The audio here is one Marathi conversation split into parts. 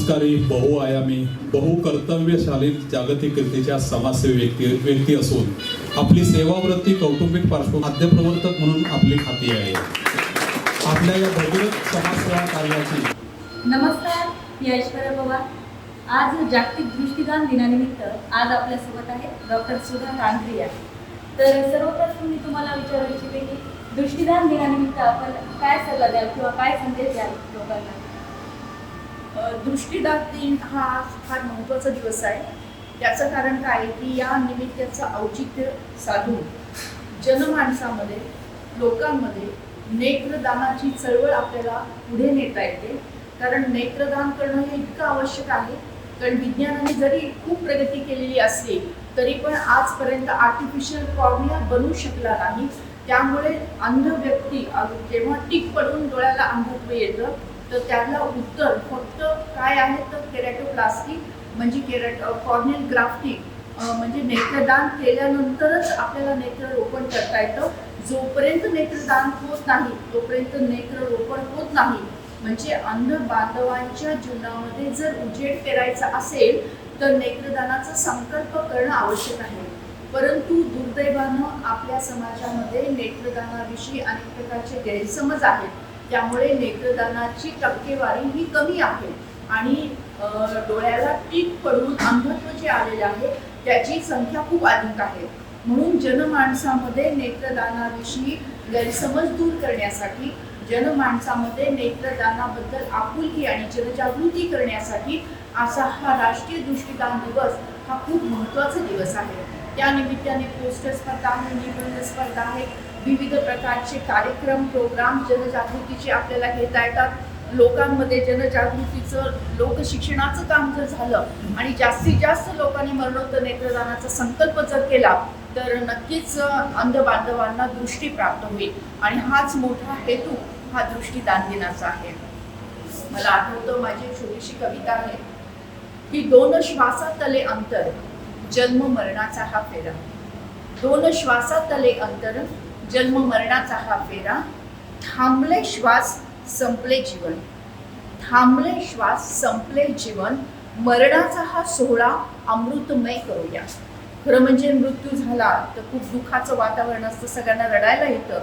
बहुसंस्कारी बहुआयामी बहुकर्तव्यशाली जागतिक कीर्तीच्या समाजसेवी व्यक्ती व्यक्ती असून आपली सेवावृत्ती कौटुंबिक पार्श्व प्रवर्तक म्हणून आपली खाती आहे. आपल्या या भगीरथ समाजसेवा कार्याची नमस्कार मी ऐश्वर्या पवार आज जागतिक दृष्टिदान दिनानिमित्त आज आपल्यासोबत आहे डॉक्टर सुधा कांद्रिया तर सर्वप्रथम मी तुम्हाला विचारू इच्छिते की दृष्टिदान दिनानिमित्त आपण काय सल्ला द्याल किंवा काय संदेश द्याल लोकांना? दृष्टीदात दिन हा फार महत्त्वाचा दिवस आहे. त्याचं कारण काय आहे की या निमित्ताचं औचित्य साधून जनमाणसामध्ये लोकांमध्ये नेत्रदानाची चळवळ आपल्याला पुढे नेता येते. कारण नेत्रदान करणं हे इतकं आवश्यक आहे. कारण विज्ञानाने जरी खूप प्रगती केलेली असली तरी पण आजपर्यंत आर्टिफिशियल कॉर्निया बनू शकला नाही. त्यामुळे अंध व्यक्ती जेव्हा टीक पडून डोळ्याला अंधत्व येतं तर त्याला उत्तर फक्त काय आहे तर केरॅटोप्लास्टी म्हणजे केरॅट कॉर्नियल ग्राफ्टिंग म्हणजे नेत्रदान केल्यानंतरच आपल्याला नेत्ररोपण करता येतं. जोपर्यंत नेत्रदान होत नाही तोपर्यंत नेत्र रोपण होत नाही. म्हणजे अंध बांधवांच्या जीवनामध्ये जर उजेड पेरायचा असेल तर नेत्रदानाचा संकल्प करणं आवश्यक आहे. परंतु दुर्दैवानं आपल्या समाजामध्ये नेत्रदानाविषयी अनेक प्रकारचे गैरसमज आहेत. त्यामुळे नेत्रदानाची टक्केवारी ही कमी आहे. आणि डोळ्याला टीक पडून अंधत्व जे आलेले आहे त्याची संख्या खूप अधिक आहे. म्हणून जनमाणसामध्ये नेत्रदानाविषयी गैरसमज दूर करण्यासाठी जनमाणसामध्ये नेत्रदानाबद्दल आपुलकी आणि जनजागृती करण्यासाठी असा हा राष्ट्रीय दृष्टीदान दिवस हा खूप महत्त्वाचा दिवस आहे. त्या निमित्ताने पोस्टर स्पर्धा आहे निबंध स्पर्धा आहे. विविध प्रकारचे कार्यक्रम प्रोग्राम जनजागृतीचे आपल्याला घेता येतात. लोकांमध्ये जनजागृतीचं लोकशिक्षणाचं काम जर झालं आणि जास्तीत जास्त लोकांनी मरणोत्तर नेत्रदानाचा संकल्प जर केला तर नक्कीच अंध बांधवांना दृष्टी प्राप्त होईल. आणि हाच मोठा हेतू हा दृष्टीदान दिनाचा आहे. मला आठवतं माझी एक छोटीशी कविता आहे. की दोन श्वासातले अंतर जन्म मरणाचा हा फेरा. दोन श्वासातले अंतर जन्म मरणाचा हा फेरा. थांबले श्वास संपले जीवन. थांबले श्वास संपले जीवन. मरणाचा हा सोहळा अमृतमय करूया. खरं म्हणजे मृत्यू झाला तर खूप दुःखाचं वातावरण असतं सगळ्यांना रडायला येतं.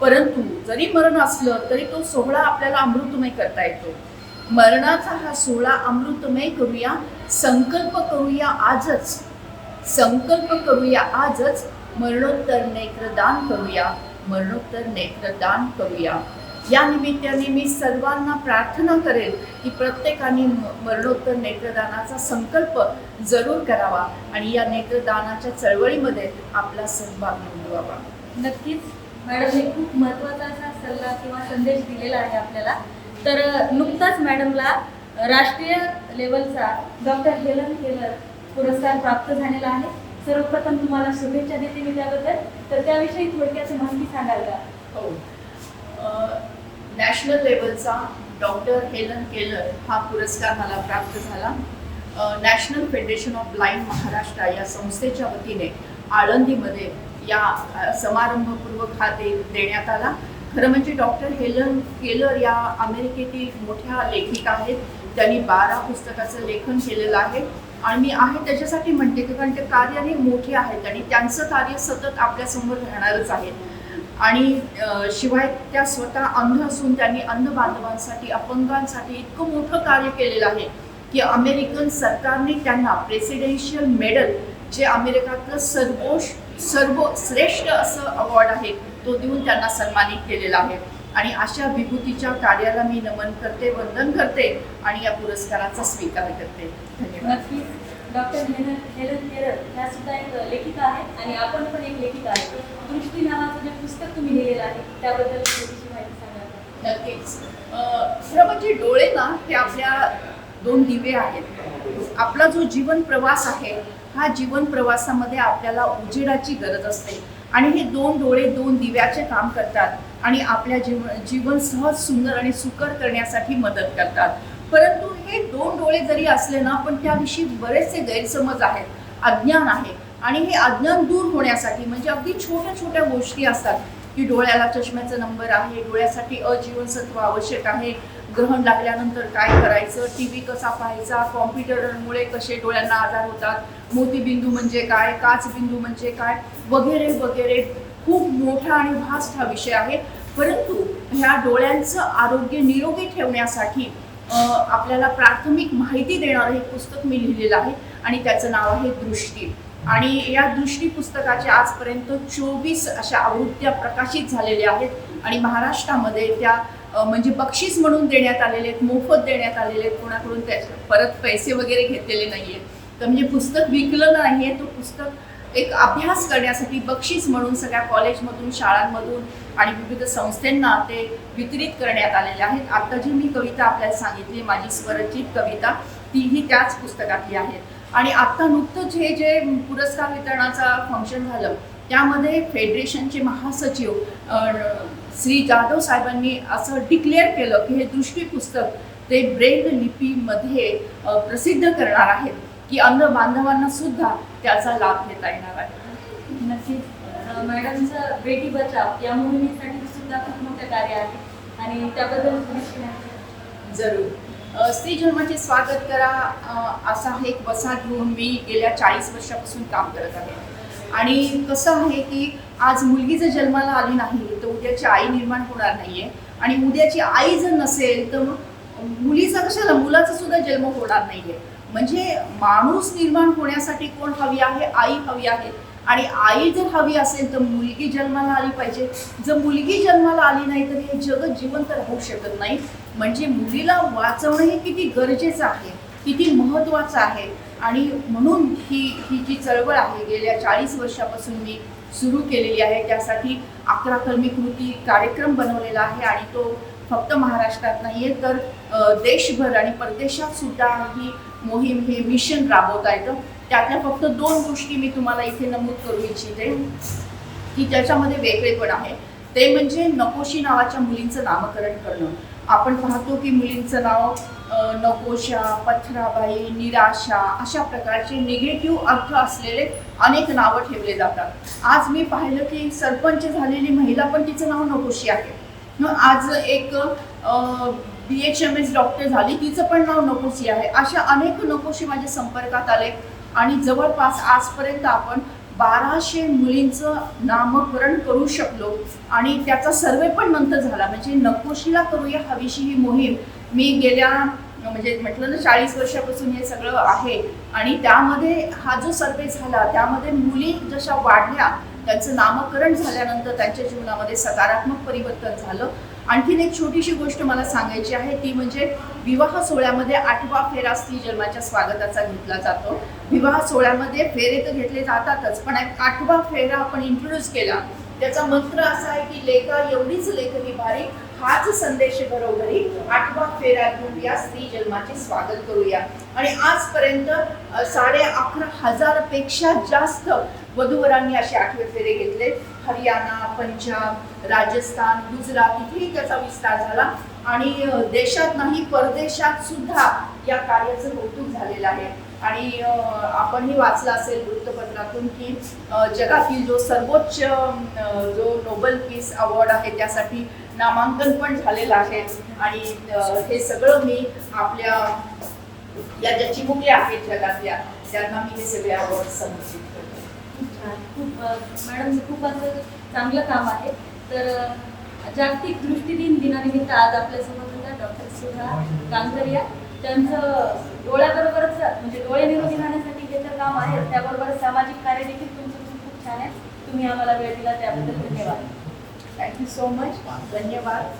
परंतु जरी मरण असलं तरी तो सोहळा आपल्याला अमृतमय करता येतो. मरणाचा हा सोहळा अमृतमय करूया संकल्प करूया आजच. संकल्प करूया आजच मरणोत्तर नेत्रदान करूया मरणोत्तर नेत्रदान करूया. या निमित्ताने मी सर्वांना प्रार्थना करेल की प्रत्येकाने म- मरणोत्तर नेत्रदानाचा संकल्प जरूर करावा आणि या नेत्रदानाच्या चळवळीमध्ये आपला सहभाग नोंदवावा. नक्कीच. मॅडम हे खूप महत्त्वाचा असा सल्ला किंवा संदेश दिलेला आहे आपल्याला. तर नुकताच मॅडमला राष्ट्रीय लेवलचा डॉक्टर हेलन केलर पुरस्कार प्राप्त झालेला आहे. सर्वप्रथम तुम्हाला शुभेच्छा देते मी त्याबद्दल. तर त्याविषयी थोडक्यात माहिती सांगाल का? हो. नॅशनल लेवलचा डॉक्टर हेलन केलर हा पुरस्कार मला प्राप्त झाला. National federation of blind Maharashtra या संस्थेच्या वतीने आळंदीमध्ये या समारंभपूर्वक हा दे देण्यात आला. खरं म्हणजे डॉक्टर हेलन केलर या अमेरिकेतील मोठ्या लेखिका आहेत. त्यांनी बारा पुस्तकाचं लेखन केलेलं आहे. आणि मी आहे त्याच्यासाठी म्हणते की कारण ते कार्य हे मोठे आहेत आणि त्यांचं कार्य सतत आपल्यासमोर राहणारच आहे. आणि शिवाय त्या स्वतः अंध असून त्यांनी अंध बांधवांसाठी अपंगांसाठी इतकं मोठं कार्य केलेलं आहे की अमेरिकन सरकारने त्यांना प्रेसिडेन्शियल मेडल जे अमेरिकातलं सर्वोश सर्व श्रेष्ठ असं अवॉर्ड आहे तो देऊन त्यांना सन्मानित केलेला आहे. आणि अशा विभूतीच्या कार्याला मी नमन करते वंदन करते आणि या पुरस्काराचा स्वीकार करते. धन्यवाद. नक्कीच. डॉक्टर हेलन हेलन केरळ ह्या सुद्धा एक लेखिका आहेत आणि आपण पण एक लेखिका आहे दृष्टी नावाचं जे पुस्तक तुम्ही लिहिलेलं आहे त्याबद्दल थोडीशी माहिती सांगाल का? नक्कीच. खरं म्हणजे डोळे ना हे आपल्या दोन दिवे आहेत. आपला जो जीवन प्रवास आहे हा जीवन प्रवासामध्ये आपल्याला उजेडाची गरज असते. आणि हे दोन डोळे दोन दिव्याचे काम करतात. आणि आपल्या जीव जीवन सहज सुंदर आणि सुकर करण्यासाठी मदत करतात. परंतु हे दोन डोळे जरी असले ना पण त्याविषयी बरेचसे गैरसमज आहेत अज्ञान आहे. आणि हे अज्ञान दूर होण्यासाठी म्हणजे अगदी छोट्या छोट्या गोष्टी असतात की डोळ्याला चष्म्याचा नंबर आहे डोळ्यासाठी अजीवनसत्व आवश्यक आहे ग्रहण लागल्यानंतर काय करायचं टी व्ही कसा पाहायचा कॉम्प्युटरमुळे कसे डोळ्यांना आजार होतात मोतीबिंदू म्हणजे काय काचबिंदू म्हणजे काय वगैरे वगैरे. मोठा आणि भास्ट हा विषय आहे. परंतु ह्या डोळ्यांचं आरोग्य निरोगी ठेवण्यासाठी आपल्याला प्राथमिक माहिती देणारं हे पुस्तक मी लिहिलेलं आहे आणि त्याचं नाव आहे दृष्टी. आणि या दृष्टी पुस्तकाच्या आजपर्यंत चोवीस अशा आवृत्त्या प्रकाशित झालेल्या आहेत आणि महाराष्ट्रामध्ये त्या म्हणजे बक्षीस म्हणून देण्यात आलेले आहेत मोफत देण्यात आलेले आहेत. कोणाकडून त्याचे परत पैसे वगैरे घेतलेले नाही आहेत तर म्हणजे पुस्तक विकलं नाही आहे तो पुस्तक एक अभ्यास करण्यासाठी बक्षीस म्हणून सगळ्या कॉलेजमधून शाळांमधून आणि विविध संस्थांना ते वितरित करण्यात आलेले आहेत. आता जी मी कविता आपल्याला सांगितली माझी स्वरचित कविता तीही त्याच पुस्तकातली आहे आणि आत्ता नुकतंच हे जे पुरस्कार वितरणाचा फंक्शन झालं त्यामध्ये फेडरेशनचे महासचिव श्री जाधव साहेबांनी असं डिक्लेअर केलं की हे दृष्टी पुस्तक ते ब्रेल लिपीमध्ये प्रसिद्ध करणार आहेत. की अंध बांधवांना सुद्धा त्याचा लाभ घेता येणार आहे. नक्कीच. मॅडमचं बेटी बचाव या मोहिमेसाठी सुद्धा खूप मोठं कार्य आहे आणि त्याबद्दल. जरूर. स्त्री जन्माचे स्वागत करा. असा एक वसाहत घेऊन मी गेल्या चाळीस वर्षापासून काम करत आहे. आणि कसं आहे की आज मुलगी जर जन्माला आली नाही तर उद्याची आई निर्माण होणार नाहीये. आणि उद्याची आई जर नसेल तर मग मुलीचा कशाला? मुलाचा सुद्धा जन्म होणार नाहीये. म्हणजे माणूस निर्माण होण्यासाठी कोण हवी आहे? आई हवी आहे. आणि आई जर हवी असेल तर मुलगी जन्माला आली पाहिजे. जर मुलगी जन्माला आली नाही तर हे जग जिवंत राहू शकत नाही. म्हणजे मुलीला वाचवणं हे किती गरजेचं आहे किती महत्त्वाचं आहे. आणि म्हणून ही ही जी चळवळ आहे गेल्या चाळीस वर्षापासून मी सुरू केलेली आहे. त्यासाठी अकरा कलमी कृती कार्यक्रम बनवलेला आहे आणि तो फक्त महाराष्ट्रात नाही आहे तर देशभर आणि परदेशात सुद्धा ही मोहीम हे मिशन राबवता येतं त्यातल्या फक्त दोन गोष्टी मी तुम्हाला इथे नमूद करू इच्छिते की त्याच्यामध्ये वेगळेपण आहे. ते म्हणजे नकोशी नावाच्या मुलींचं नामकरण करणं. आपण पाहतो की मुलींचं नाव नकोशा पथराबाई निराशा अशा प्रकारचे निगेटिव्ह अर्थ असलेले अनेक नावं ठेवले जातात. आज मी पाहिलं की सरपंच झालेली महिला पण तिचं नाव नकोशी आहे. मग आज एक B H M S doctor झाली. तिचं पण नाव नकोशी आहे. अशा अनेक नकोशी माझ्या संपर्कात आले. आणि जवळपास आजपर्यंत आपण बाराशे मुलींचं नामकरण करू शकलो. आणि त्याचा सर्वे पण नंतर झाला. म्हणजे नकोशीला करूया हवीशी ही मोहीम. मी गेल्या म्हणजे म्हटलं ना चाळीस वर्षापासून हे सगळं आहे. आणि त्यामध्ये हा जो सर्वे झाला त्यामध्ये मुली जशा वाढल्या त्यांचं नामकरण झाल्यानंतर त्यांच्या जीवनामध्ये सकारात्मक परिवर्तन झालं. आणखीन एक छोटीशी गोष्ट मला सांगायची आहे ती म्हणजे विवाह सोहळ्यामध्ये आठवा फेरा स्त्री जन्माच्या स्वागताचा घेतला जातो. विवाह सोहळ्यामध्ये फेरे तर घेतले जातातच पण एक आठवा फेरा आपण इंट्रोड्यूस केला. त्याचा मंत्र असा आहे की लेखा एवढीच लेखनी भारी हाच संदेश घरोघरी आठवा फेरा घेऊया स्त्री जन्माचे स्वागत करूया. आणि आजपर्यंत साडे अकरा हजारपेक्षा जास्त वधूवरांनी असे आठवे फेरे घेतले. हरियाणा पंजाब राजस्थान गुजरात इथेही त्याचा विस्तार झाला. आणि देशात नाही परदेशात सुद्धा या कार्याचं कौतुक झालेलं आहे. आणि आपणही वाचलं असेल वृत्तपत्रातून की जगातील जो सर्वोच्च जो नोबेल पीस अवॉर्ड आहे त्यासाठी नामांकन पण झालेलं आहे. आणि हे सगळं मी आपल्या या ज्या चिमुकल्या आहेत जगातल्या त्यांना मी हे सगळे अवॉर्ड समर्पित करते. खूप छान. खूप मॅडम खूप असं चांगलं काम आहे. तर जागतिक दृष्टीदिन दिनानिमित्त आज आपल्यासोबत होत्या डॉक्टर सुधा कांकरिया त्यांचं डोळ्याबरोबरच म्हणजे डोळे निरोगी राहण्यासाठी जे तर काम आहे त्याबरोबर सामाजिक कार्य देखील तुमचं खूप छान आहे. तुम्ही आम्हाला वेळ दिला त्याबद्दल धन्यवाद. Thank you so much. Dhanyavad.